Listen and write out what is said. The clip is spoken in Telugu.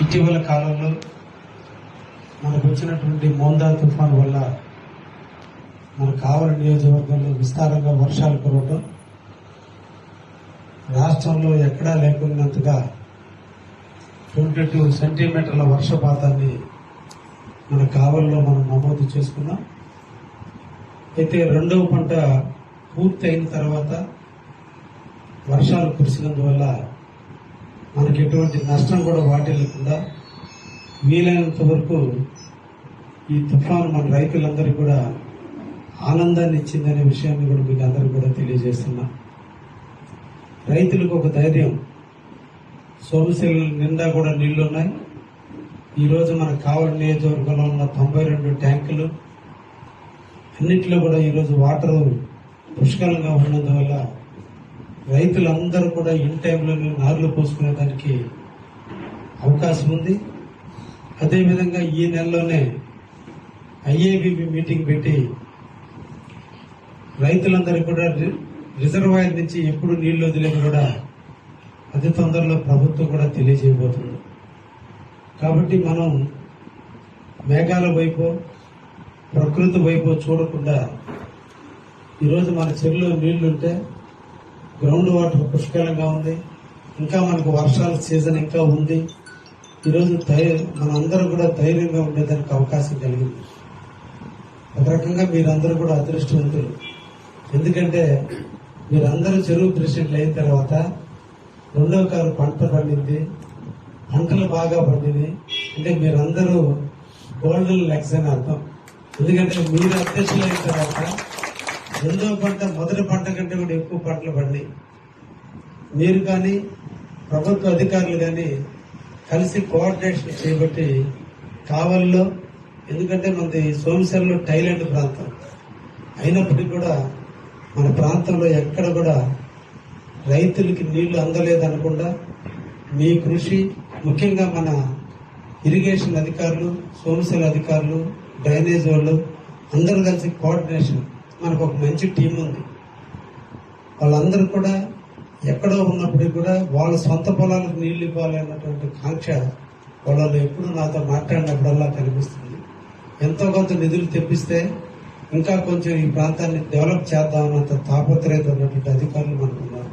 ఇటీవల కాలంలో మనకు వచ్చినటువంటి మోందా తుఫాన్ వల్ల మన కావలి నియోజకవర్గంలో విస్తారంగా వర్షాలు కురవటం రాష్ట్రంలో ఎక్కడా లేకున్నంతగా ట్వంటీ టూ సెంటీమీటర్ల వర్షపాతాన్ని మన కావలిలో మనం నమోదు చేసుకున్నాం. అయితే రెండవ పంట పూర్తి అయిన తర్వాత వర్షాలు కురిసినందువల్ల మనకి ఎటువంటి నష్టం కూడా వాటిల్లకుండా వీలైనంత వరకు ఈ తుఫాను మన రైతులందరికీ కూడా ఆనందాన్ని ఇచ్చిందనే విషయాన్ని కూడా మీకు అందరికీ కూడా తెలియజేస్తున్నా. రైతులకు ఒక ధైర్యం. సోమశిల నిండా కూడా నీళ్ళున్నాయి. ఈరోజు మన కావలి నియోజకవర్గంలో ఉన్న తొంభై రెండు ట్యాంకులు అన్నింటిలో కూడా ఈరోజు వాటర్ పుష్కలంగా ఉన్నందువల్ల రైతులందరూ కూడా ఇన్ టైంలోనే నార్లు పోసుకునే దానికి అవకాశం ఉంది. అదేవిధంగా ఈ నెలలోనే ఐఏబిబి మీటింగ్ పెట్టి రైతులందరూ కూడా రి- రిజర్వాయర్ నుంచి ఎప్పుడు నీళ్ళు వదిలేదు కూడా అతి తొందరలో ప్రభుత్వం కూడా తెలియజేయబోతుంది. కాబట్టి మనం మేఘాల వైపు ప్రకృతి వైపు చూడకుండా ఈరోజు మన చెరువులో నీళ్ళుంటే గ్రౌండ్ వాటర్ పుష్కలంగా ఉంది. ఇంకా మనకు వర్షాల సీజన్ ఇంకా ఉంది. ఈరోజు మన మనందరూ కూడా ధైర్యంగా ఉండేదానికి అవకాశం కలిగింది. ఒక రకంగా మీరందరూ కూడా అదృష్టవంతులు. ఎందుకంటే మీరందరూ చెరువు ప్రెసిడెంట్లు అయిన తర్వాత రెండవ కారు పంట పండింది. పంటలు బాగా పండినాయి అంటే మీరందరూ గోల్డెన్ లెగ్స్ అని అర్థం. ఎందుకంటే మీరు అధ్యక్షులు అయిన తర్వాత రెండో పంట మొదటి పంట కంటే కూడా ఎక్కువ పంటలు పడినాయి మీరు కానీ ప్రభుత్వ అధికారులు కానీ కలిసి కోఆర్డినేషన్ చేయబట్టి కావల్లో ఎందుకంటే మనది సోమశల్లో టైలెంట్ ప్రాంతం. అయినప్పటికీ కూడా మన ప్రాంతంలో ఎక్కడ కూడా రైతులకి నీళ్ళు అందలేదనకుండా మీ కృషి ముఖ్యంగా మన ఇరిగేషన్ అధికారులు సోమశల అధికారులు డ్రైనేజ్ వాళ్ళు అందరూ కలిసి కోఆర్డినేషన్ మనకు ఒక మంచి టీం ఉంది. వాళ్ళందరూ కూడా ఎక్కడో ఉన్నప్పటికీ కూడా వాళ్ళ సొంత పొలాలకు నీళ్ళు ఇవ్వాలి అన్నటువంటి కాంక్ష వాళ్ళు ఎప్పుడు నాతో మాట్లాడినప్పుడల్లా కనిపిస్తుంది. ఎంతో కొంత నిధులు తెప్పిస్తే ఇంకా కొంచెం ఈ ప్రాంతాన్ని డెవలప్ చేద్దామన్నంత తాపత్రయత ఉన్నటువంటి అధికారులు మనకు ఉన్నారు